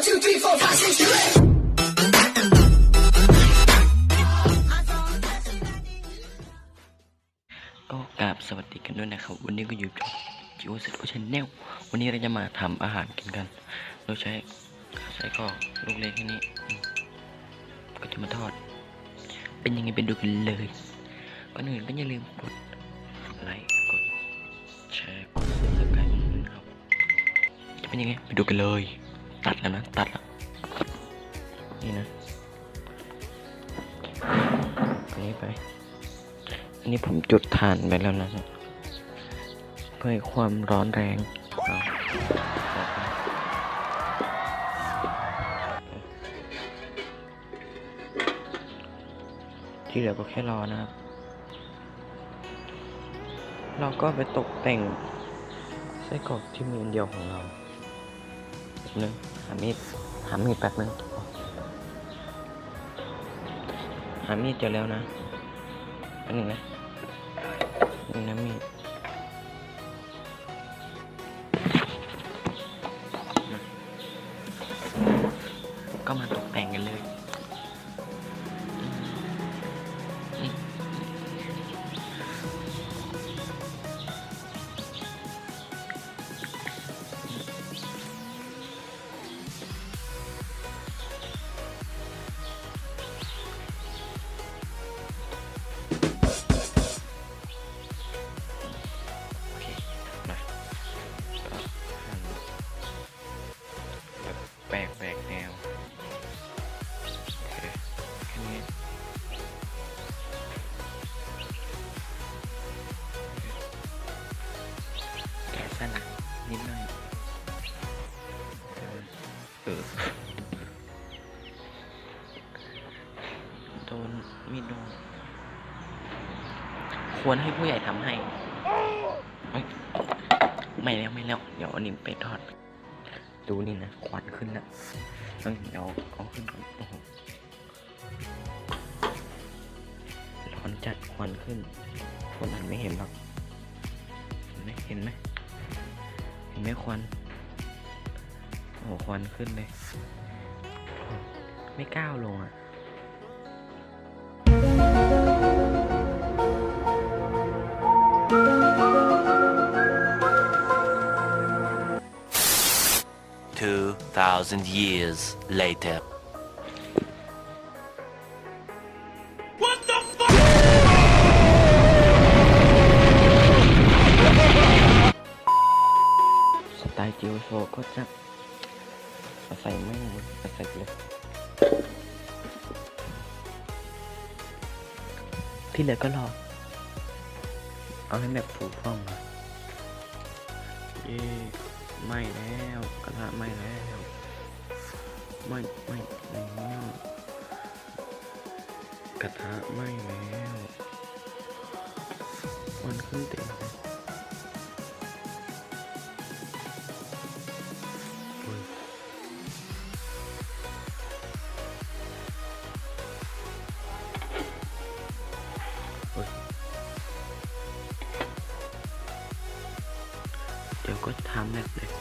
ก็กราบสวัสดีกันด้วยนะครับ วันนี้ก็อยู่กับจิวเซตโอชแนลวันนี้เราจะมาทำอาหารกินกัน เราใช้ใช้ก็ลูกเล็กแค่นี้ ก็จะมาทอด เป็นยังไงไปดูกันเลยก่อนอื่นก็อย่าลืมกดไลค์กดแชร์กดซับสไครต์นะครับจะเป็นยังไงไปดูกันเลย ตัดแล้วนะ ตัดแล้ว นี่นะ อันนี้ไป อันนี้ผมจุดถ่านไปแล้วนะ เพื่อความร้อนแรงที่เหลือก็แค่รอนะครับ เราก็ไปตกแต่งไส้กรอกที่มีอันเดียวของเรา นึงหามีดหามีดแป๊บนึงหามีดเจอแล้วนะอันนึงนะนี่นะมีด แกะสั้นนะนิดหน่อยเออเออโดนมีดโดนควรให้ผู้ใหญ่ทำให้เอ้ยไม่แล้วไม่แล้ว เดี๋ยวอันนี้ไปทอด ดูนี่นะควันขึ้นแล้วต้องเดี๋ยวเอาขึ้นก่อนโอ้โหร้อนจัดควันขึ้นคนอาจไม่เห็นหรอกเห็นไหมเห็นไหมเห็น ไม่ควันโอ้โหควันขึ้นเลย ไม่ก้าวลงอะ Two thousand years later. โซก็จะใส่ไม่งใส่เลยที่เหลือก็รอ เอาให้แบบถูกต้องนะเย่ไม่แล้วกระทะไม่แล้วไม่ไม่แล้วกระทะไม่แล้ว มันขึ้นเต็มเลย เดี๋ยวก็ทำแบบเลย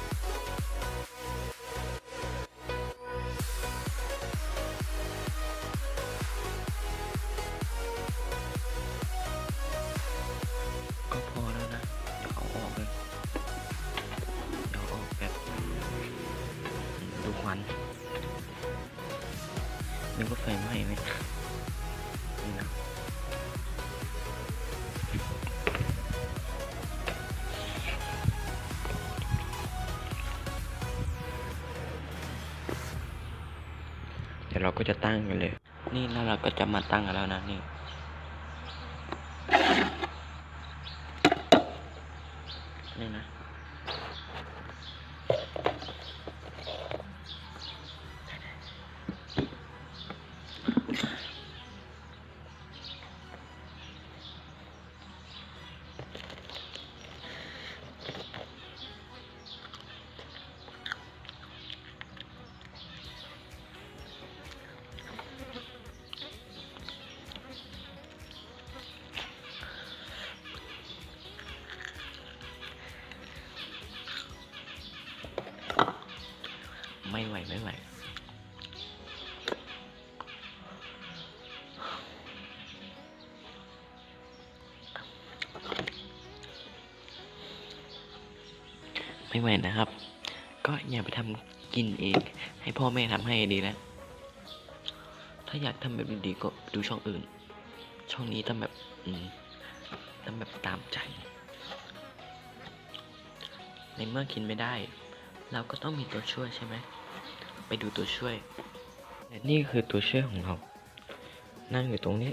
ดี๋ยวเราก็จะตั้งกันเลย นี่แล้วเราก็จะมาตั้งกันแล้วนะนี่ นี่นะ ไม่ไหวนะครับ ก็อย่าไปทำกินเอง ให้พ่อแม่ทำให้ดีแล้ว ถ้าอยากทำแบบดีๆก็ดูช่องอื่น ช่องนี้ทำแบบอืมทำแบบตามใจ ในเมื่อกินไม่ได้ เราก็ต้องมีตัวช่วยใช่ไหม ไปดูตัวช่วย และนี่คือตัวช่วยของเรา นั่งอยู่ตรงนี้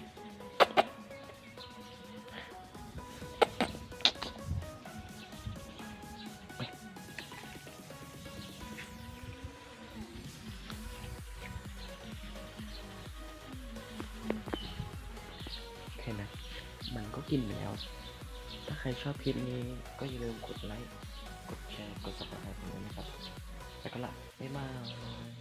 แค่นั้นมันก็กินไปแล้ว ถ้าใครชอบคลิปนี้ก็อย่าลืมกดไลค์ กดแชร์ กด subscribe ผมด้วยนะครับ แต่ก็ละบ๊ายบาย